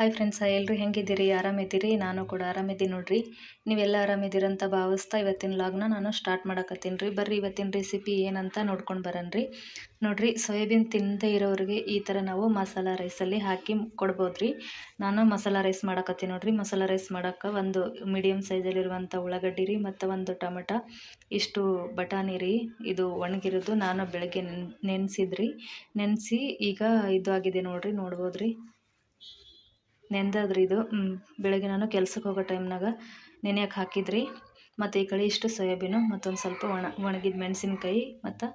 Hi friends ಎಲ್ಲರೂ ಹೆಂಗಿದ್ದೀರಿ? ಆರಾಮಿದ್ದೀರಿ? ನಾನು ಕೂಡ ಆರಾಮಿದ್ದೀನಿ ನೋಡ್ರಿ. ನೀವೆಲ್ಲ ಆರಾಮಿದ್ದೀರಂತ ಭಾವಿಸ್ತಾ ಇವತ್ತಿನ ಲಾಗ್ನ ನಾನು ಸ್ಟಾರ್ಟ್ ಮಾಡಕತ್ತೀನಿ ರೀ. ಬರ್ರಿ ಇವತ್ತಿನ ರೆಸಿಪಿ ಏನಂತ ನೋಡ್ಕೊಂಡು ಬರನ್ರಿ ನೋಡ್ರಿ, ಸೋಯಾಬೀನ್ ತಿನ್ನದೇ ಇರೋರಿಗೆ ಈ ಥರ ನಾವು ಮಸಾಲ ರೈಸಲ್ಲಿ ಹಾಕಿ ಕೊಡ್ಬೋದ್ರಿ ನಾನು ಮಸಾಲ ರೈಸ್ ಮಾಡಕತ್ತೀನಿ ನೋಡ್ರಿ. ಮಸಾಲ ರೈಸ್ ಮಾಡೋಕ್ಕೆ ಒಂದು ಮೀಡಿಯಮ್ ಸೈಜಲ್ಲಿರುವಂಥ ಉಳ್ಳಾಗಡ್ಡಿ ರೀ, ಮತ್ತು ಒಂದು ಟೊಮೆಟೊ, ಇಷ್ಟು ಬಟಾಣಿ ರೀ, ಇದು ಒಣಗಿರೋದು ನಾನು ಬೆಳಗ್ಗೆ ನೆನ್ ನೆನೆಸಿದ್ರಿ ನೆನೆಸಿ ಈಗ ಇದು ಆಗಿದೆ ನೋಡ್ರಿ, ನೋಡ್ಬೋದು ರೀ. ನೆಂದದ್ರಿ ಇದು. ಬೆಳಗ್ಗೆ ನಾನು ಕೆಲ್ಸಕ್ಕೆ ಹೋಗೋ ಟೈಮ್ನಾಗ ನೆನೆಯಕ್ಕೆ ಹಾಕಿದ್ರಿ. ಮತ್ತು ಈ ಕಡೆ ಇಷ್ಟು ಸೋಯಾಬೀನು, ಮತ್ತೊಂದು ಸ್ವಲ್ಪ ಒಣ, ಒಣಗಿದ ಮೆಣಸಿನ್ಕಾಯಿ ಮತ್ತು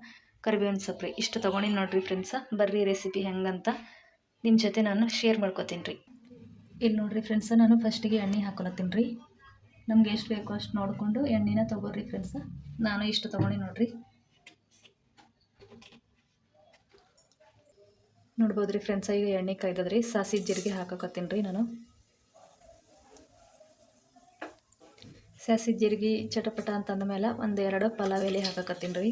ಕರಿಬೇವಿನ ಸೊಪ್ಪು ಇಷ್ಟು ತೊಗೊಂಡಿನಿ ನೋಡಿರಿ ಫ್ರೆಂಡ್ಸ ಬರ್ರಿ ರೆಸಿಪಿ ಹೆಂಗಂತ ನಿಮ್ಮ ಜೊತೆ ನಾನು ಶೇರ್ ಮಾಡ್ಕೋತೀನಿ ರೀ ಇಲ್ಲಿ ನೋಡಿರಿ ಫ್ರೆಂಡ್ಸ ನಾನು ಫಸ್ಟಿಗೆ ಎಣ್ಣೆ ಹಾಕೊಳತ್ತೀನಿ ರೀ ನಮ್ಗೆ ಎಷ್ಟು ಬೇಕೋ ಅಷ್ಟು ನೋಡಿಕೊಂಡು ಎಣ್ಣೆನ ತೊಗೊಳ್ರಿ ಫ್ರೆಂಡ್ಸ ನಾನು ಇಷ್ಟು ತೊಗೊಂಡಿ ನೋಡಿರಿ. ನೋಡ್ಬೋದು ರೀ ಫ್ರೆಂಡ್ಸ ಈಗ ಎಣ್ಣೆ ಕಾಯ್ದದ್ರಿ. ಸಾಸಿ ಜೀರಿಗೆ ಹಾಕಕತ್ತೀನಿ ರೀ ನಾನು. ಸಾಸಿ ಜೀರಿಗೆ ಚಟಪಟ ಅಂತಂದ ಮೇಲೆ ಒಂದು ಎರಡು ಪಲಾವ್ ಎಲೆ ಹಾಕಕತ್ತೀನಿ ರೀ.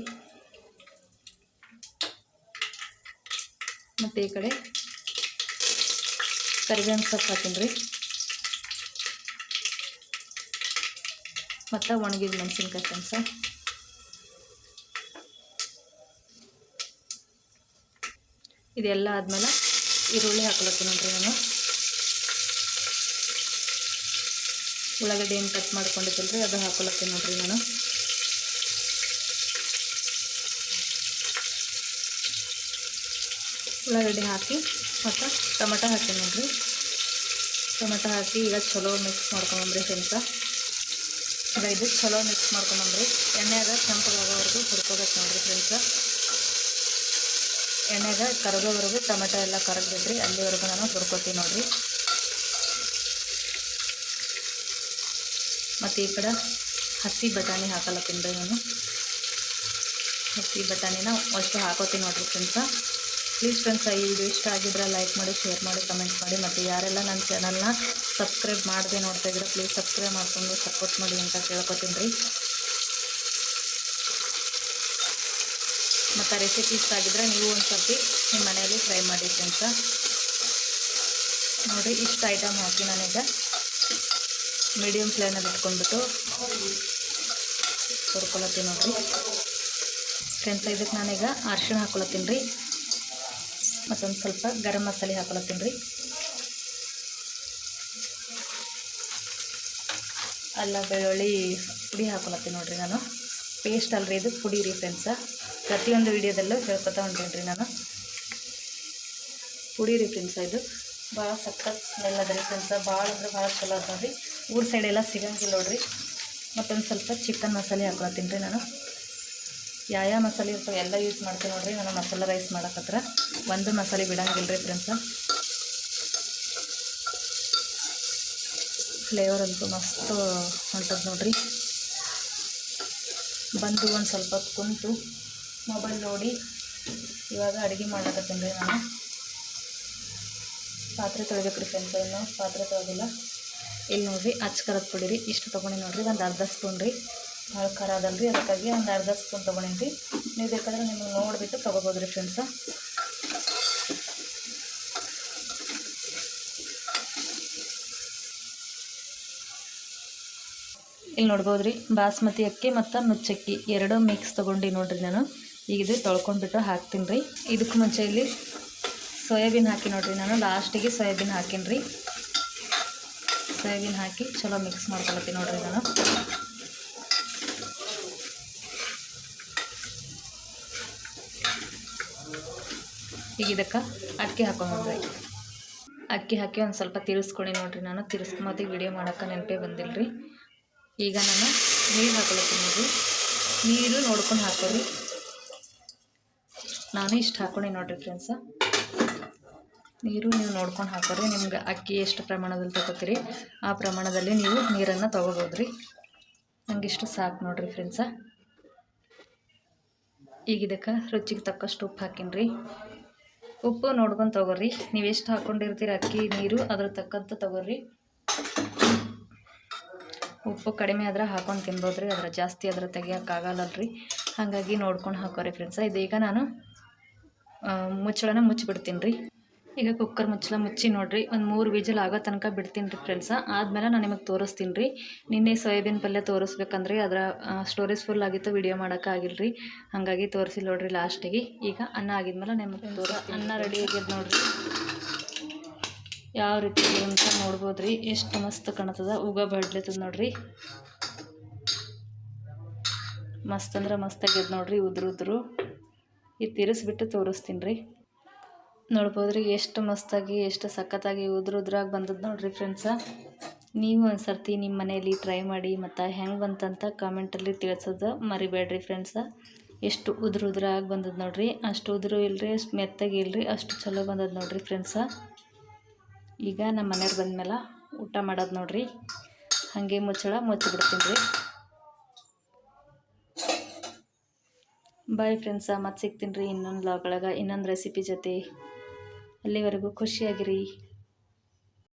ಮತ್ತು ಈ ಕಡೆ ಕರಿಬೇವಿನ ಸೊಪ್ಪು ಹಾಕ್ತೀನಿ ರೀ. ಮತ್ತು ಒಣಗಿದ ಮೆಣಸಿನ್ಕಾಯಿ ಫ್ರೆಂಡ್ಸ ಇದೆಲ್ಲ ಆದಮೇಲೆ ಈರುಳ್ಳಿ ಹಾಕ್ಲತ್ತೀನಿ ನೋಡ್ರಿ ನಾನು. ಉಳ್ಳಾಗಡ್ಡಿ ಏನು ಕಟ್ ಮಾಡ್ಕೊಂಡಿದ್ದಲ್ರಿ, ಅದು ಹಾಕೊಳತ್ತೀನಿ ನೋಡ್ರಿ ನಾನು. ಉಳ್ಳಾಗಡ್ಡಿ ಹಾಕಿ ಮತ್ತು ಟೊಮೆಟೊ ಹಾಕ್ತೀನಿ ನೋಡ್ರಿ. ಟೊಮೆಟೊ ಹಾಕಿ ಈಗ ಚಲೋ ಮಿಕ್ಸ್ ಮಾಡ್ಕೊಂಬಂದ್ರಿ ಫ್ರೆಂಡ್ಸ. ಈಗ ಇದು ಚಲೋ ಮಿಕ್ಸ್ ಮಾಡ್ಕೊಂಬಂದ್ರಿ. ಎಣ್ಣೆಯಾಗ ಕೆಂಪಗಾಗೋವರೆಗೂ ಹುರ್ಕೋಬೇಕು ನೋಡ್ರಿ ಫ್ರೆಂಡ್ಸ. ಎಣ್ಣೆಗೆ ಕರಗೋವರೆಗೂ ಟೊಮೆಟೊ ಎಲ್ಲ ಕರಗಿದ್ರಿ ಅಲ್ಲಿವರೆಗೂ ನಾನು ಹುರ್ಕೋತೀನಿ ನೋಡಿರಿ. ಮತ್ತು ಈ ಕಡೆ ಹಸಿ ಬಟಾಣಿ ಹಾಕಲ್ಲ ತಿಂದ ನಾನು. ಹಸಿ ಬಟಾಣಿನ ಅಷ್ಟು ಹಾಕೋತೀನಿ ನೋಡಿರಿ ಫ್ರೆಂಡ್ಸ. ಪ್ಲೀಸ್ ಫ್ರೆಂಡ್ಸ ಈ ವಿಡಿಯೋ ಇಷ್ಟ ಆಗಿದ್ರೆ ಲೈಕ್ ಮಾಡಿ ಶೇರ್ ಮಾಡಿ ಕಮೆಂಟ್ ಮಾಡಿ. ಮತ್ತು ಯಾರೆಲ್ಲ ನನ್ನ ಚಾನಲ್ನ ಸಬ್ಸ್ಕ್ರೈಬ್ ಮಾಡದೆ ನೋಡ್ತಾ ಇದ್ರೆ ಪ್ಲೀಸ್ ಸಬ್ಸ್ಕ್ರೈಬ್ ಮಾಡಿಕೊಂಡು ಸಪೋರ್ಟ್ ಮಾಡಿ ಅಂತ ಕೇಳ್ಕೊತೀನಿ ರೀ. ಮತ್ತು ರೆಸಿಪಿ ಇಷ್ಟ ಆಗಿದ್ರೆ ನೀವು ಒಂದು ಸರ್ತಿ ನಿಮ್ಮ ಮನೆಯಲ್ಲಿ ಟ್ರೈ ಮಾಡಿ ಫ್ರೆಂಡ್ಸ ನೋಡಿ, ಇಷ್ಟು ಐಟಮ್ ಹಾಕಿ ನಾನೀಗ ಮೀಡಿಯಮ್ ಫ್ಲೇಮಲ್ಲಿ ಇಟ್ಕೊಂಡ್ಬಿಟ್ಟು ಹುರ್ಕೊಳತ್ತೀನಿ ನೋಡಿರಿ. ಫ್ರೆಂಡ್ಸ್ ಇದಕ್ಕೆ ನಾನೀಗ ಅರ್ಶಿಣ ಹಾಕೊಳತ್ತೀನಿ ರೀ. ಮತ್ತೊಂದು ಸ್ವಲ್ಪ ಗರಂ ಮಸಾಲೆ ಹಾಕೊಳತ್ತೀನಿ ರೀ. ಅಲ್ಲ, ಬೆಳ್ಳುಳ್ಳಿ ಪುಡಿ ಹಾಕೊಳತ್ತೀನಿ ನೋಡಿರಿ ನಾನು. ಪೇಸ್ಟ್ ಅಲ್ರಿ, ಇದು ಪುಡಿ ರೀ ಫ್ರೆಂಡ್ಸ ಪ್ರತಿಯೊಂದು ವಿಡಿಯೋದಲ್ಲೂ ಹೇಳ್ಕೊತಾ ಹೊಂಟೀನಿ ರೀ ನಾನು. ಪುಡಿ ರೀ ಫ್ರೆಂಡ್ಸ ಇದು. ಭಾಳ ಸಖತ್ ಸ್ಮೆಲ್ ಅದ ರೀ ಫ್ರೆಂಡ್ಸ ಭಾಳ ಅಂದ್ರೆ ಭಾಳ ಚಲೋ ಅದ ರೀ. ಊರ ಸೈಡೆಲ್ಲ ಸಿಗಂಗಿಲ್ಲ ನೋಡ್ರಿ. ಮತ್ತೊಂದು ಸ್ವಲ್ಪ ಚಿಕನ್ ಮಸಾಲೆ ಹಾಕೊಳತ್ತೀನಿ ರೀ ನಾನು. ಯಾವ ಯಾವ ಮಸಾಲೆ ಇರ್ತಾವೆ ಎಲ್ಲ ಯೂಸ್ ಮಾಡ್ತೀನಿ ನೋಡ್ರಿ. ನಾನು ಮಸಾಲೆ ರೈಸ್ ಮಾಡೋಕತ್ರ ಒಂದು ಮಸಾಲೆ ಬಿಡಂಗಿಲ್ಲ ರೀ ಫ್ರೆಂಡ್ಸ ಫ್ಲೇವರ್ ಅಂತೂ ಮಸ್ತ್ ಹೊಂಟದ ನೋಡ್ರಿ. ಬಂದು ಒಂದು ಸ್ವಲ್ಪ ಕುಂತು ಮೊಬೈಲ್ ನೋಡಿ. ಇವಾಗ ಅಡುಗೆ ಮಾಡಕತ್ತೀನಿ ರೀ ನಾನು. ಪಾತ್ರೆ ತೊಳಿಬೇಕು ರೀ ಫ್ರೆಂಡ್ಸ್ ಏನು ಪಾತ್ರೆ ತೊಳೆದಿಲ್ಲ. ಇಲ್ಲಿ ನೋಡಿರಿ, ಅಚ್ಚ ಖಾರದ ಪುಡಿ ರೀ. ಇಷ್ಟು ತೊಗೊಂಡಿ ನೋಡಿರಿ, ಒಂದು ಅರ್ಧ ಸ್ಪೂನ್ ರೀ. ಭಾಳ ಖಾರ ಅದಲ್ಲ ರೀ ಅದಕ್ಕಾಗಿ ಒಂದು ಅರ್ಧ ಸ್ಪೂನ್ ತೊಗೊಂಡಿನಿ ರೀ. ನೀವು ಬೇಕಾದ್ರೆ ನಿಮಗೆ ನೋಡಿಬಿಟ್ಟು ತೊಗೋಬೋದು ರೀ ಫ್ರೆಂಡ್ಸ ಇಲ್ಲಿ ನೋಡ್ಬೋದು ರೀ ಬಾಸ್ಮತಿ ಅಕ್ಕಿ ಮತ್ತು ನುಚ್ಚಕ್ಕಿ. ಎರಡೂ ಮಿಕ್ಸ್ ತೊಗೊಂಡು ನೋಡಿರಿ ನಾನು. ಈಗ ಇದು ತೊಳ್ಕೊಂಡ್ಬಿಟ್ಟು ಹಾಕ್ತೀನಿ ರೀ ಇದಕ್ಕೆ ಮುಂಚೆ ಇಲ್ಲಿ ಸೋಯಾಬೀನ್ ಹಾಕಿ ನೋಡಿರಿ ನಾನು. ಲಾಸ್ಟಿಗೆ ಸೋಯಾಬೀನ್ ಹಾಕೀನಿ ರೀ ಸೋಯಾಬೀನ್ ಹಾಕಿ ಚಲೋ ಮಿಕ್ಸ್ ಮಾಡ್ಕೊಳತ್ತೀನಿ ನೋಡಿರಿ ನಾನು. ಈಗ ಇದಕ್ಕೆ ಅಕ್ಕಿ ಹಾಕೊಂಡ್ರಿ ಅಕ್ಕಿ ಹಾಕಿ ಒಂದು ಸ್ವಲ್ಪ ತಿರ್ಸ್ಕೊಳ್ಳಿ ನೋಡಿರಿ ನಾನು. ತಿರ್ಸ್ಕೊಂಬತ್ತಿಗೆ ವಿಡಿಯೋ ಮಾಡೋಕ್ಕೆ ನೆನಪೇ ಬಂದಿಲ್ಲ ರೀ ಈಗ ನಾನು ನೀರು ನೋಡಿರಿ ನೀರು ನೋಡ್ಕೊಂಡು ಹಾಕೋರಿ ನಾನು ಇಷ್ಟು ಹಾಕೊಂಡೆ ನೋಡಿರಿ ಫ್ರೆಂಡ್ಸ ನೀರು ನೀವು ನೋಡ್ಕೊಂಡು ಹಾಕೋರಿ ನಿಮ್ಗೆ ಅಕ್ಕಿ ಎಷ್ಟು ಪ್ರಮಾಣದಲ್ಲಿ ತಗೋತೀರಿ, ಆ ಪ್ರಮಾಣದಲ್ಲಿ ನೀವು ನೀರನ್ನು ತೊಗೋಬೋದ್ರಿ. ನಂಗೆ ಇಷ್ಟು ಸಾಕು ನೋಡಿರಿ ಫ್ರೆಂಡ್ಸ ಈಗ ಇದಕ್ಕೆ ರುಚಿಗೆ ತಕ್ಕಷ್ಟು ಉಪ್ಪು ಹಾಕಿನ್ರಿ. ಉಪ್ಪು ನೋಡ್ಕೊಂಡು ತೊಗೋರಿ. ನೀವು ಎಷ್ಟು ಹಾಕ್ಕೊಂಡಿರ್ತೀರಿ ಅಕ್ಕಿ, ನೀರು, ಅದ್ರ ತಕ್ಕಂತ ತೊಗೋರಿ. ಉಪ್ಪು ಕಡಿಮೆ ಆದ್ರೆ ಹಾಕೊಂಡು ತಿನ್ಬೋದು ರೀ ಅದ್ರ ಜಾಸ್ತಿ ಅದ್ರ ತೆಗಿಯೋಕ್ಕಾಗಲ್ಲಲ್ರಿ ಹಾಗಾಗಿ ನೋಡ್ಕೊಂಡು ಹಾಕೋರಿ ಫ್ರೆಂಡ್ಸ ಇದೀಗ ನಾನು ಮುಚ್ಚಳನ ಮುಚ್ಚಿಬಿಡ್ತೀನಿ ರೀ ಈಗ ಕುಕ್ಕರ್ ಮುಚ್ಚಳ ಮುಚ್ಚಿ ನೋಡಿರಿ, ಒಂದು ಮೂರು ವಿಜಲ್ ಆಗೋ ತನಕ ಬಿಡ್ತೀನಿ ರೀ ಫ್ರೆಂಡ್ಸ ಆದಮೇಲೆ ನಾನು ನಿಮಗೆ ತೋರಿಸ್ತೀನಿ ರೀ ನಿನ್ನೆ ಸೋಯಾಬೀನ್ ಪಲ್ಯ ತೋರಿಸ್ಬೇಕಂದ್ರೆ ಅದರ ಸ್ಟೋರೇಜ್ ಫುಲ್ ಆಗಿತ್ತು ವಿಡಿಯೋ ಮಾಡೋಕ್ಕಾಗಿಲ್ಲ ರೀ ಹಾಗಾಗಿ ತೋರಿಸಿ ನೋಡ್ರಿ ಲಾಸ್ಟಿಗೆ ಈಗ ಅನ್ನ ಆಗಿದ್ಮೇಲೆ ನಿಮಗೆ ತೋರಿಸ್ತೀನಿ. ಅನ್ನ ರೆಡಿ ಆಗ್ಯದ ನೋಡ್ರಿ. ಯಾವ ರೀತಿ ಅಂತ ನೋಡ್ಬೋದು ರೀ ಎಷ್ಟು ಮಸ್ತ್ ಕಾಣ್ತದ. ಉಗ ಬಡ್ಲತ್ತದ ನೋಡ್ರಿ. ಮಸ್ತ್ ಅಂದ್ರೆ ಮಸ್ತ್ ಆಗ್ಯದ ನೋಡ್ರಿ ಉದ್ರು ಉದ್ರು. ಈ ತಿರ್ಸ್ಬಿಟ್ಟು ತೋರಿಸ್ತೀನಿ ರೀ ನೋಡ್ಬೋದು ರೀ ಎಷ್ಟು ಮಸ್ತಾಗಿ ಎಷ್ಟು ಸಖತ್ತಾಗಿ ಉದ್ರ ಉದ್ರಾಗಿ ಬಂದದ್ದು ನೋಡ್ರಿ ಫ್ರೆಂಡ್ಸ ನೀವು ಒಂದು ಸರ್ತಿ ನಿಮ್ಮ ಮನೆಯಲ್ಲಿ ಟ್ರೈ ಮಾಡಿ ಮತ್ತು ಹೆಂಗೆ ಬಂತಂತ ಕಾಮೆಂಟಲ್ಲಿ ತಿಳಿಸೋದು ಮರಿಬೇಡ್ರಿ ಫ್ರೆಂಡ್ಸ ಎಷ್ಟು ಉದ್ರ ಉದ್ರಾಗಿ ಬಂದದ್ದು ನೋಡ್ರಿ. ಅಷ್ಟು ಉದುರು ಇಲ್ರಿ, ಅಷ್ಟು ಮೆತ್ತಗೆ ಇಲ್ರಿ, ಅಷ್ಟು ಚಲೋ ಬಂದದ ನೋಡ್ರಿ ಫ್ರೆಂಡ್ಸ ಈಗ ನಮ್ಮ ಮನೆಯವ್ರು ಬಂದಮೇಲೆ ಊಟ ಮಾಡೋದು ನೋಡ್ರಿ. ಹಾಗೆ ಮುಚ್ಚಳ ಮುಚ್ಚಿಬಿಡ್ತೀನಿ ರೀ. ಬಾಯ್ ಫ್ರೆಂಡ್ಸ ಮತ್ತೆ ಸಿಗ್ತೀನಿ ರೀ ಇನ್ನೊಂದು ಲಾಗ್ ಒಳಗೆ, ಇನ್ನೊಂದು ರೆಸಿಪಿ ಜೊತೆ. ಅಲ್ಲಿವರೆಗೂ ಖುಷಿಯಾಗಿರಿ.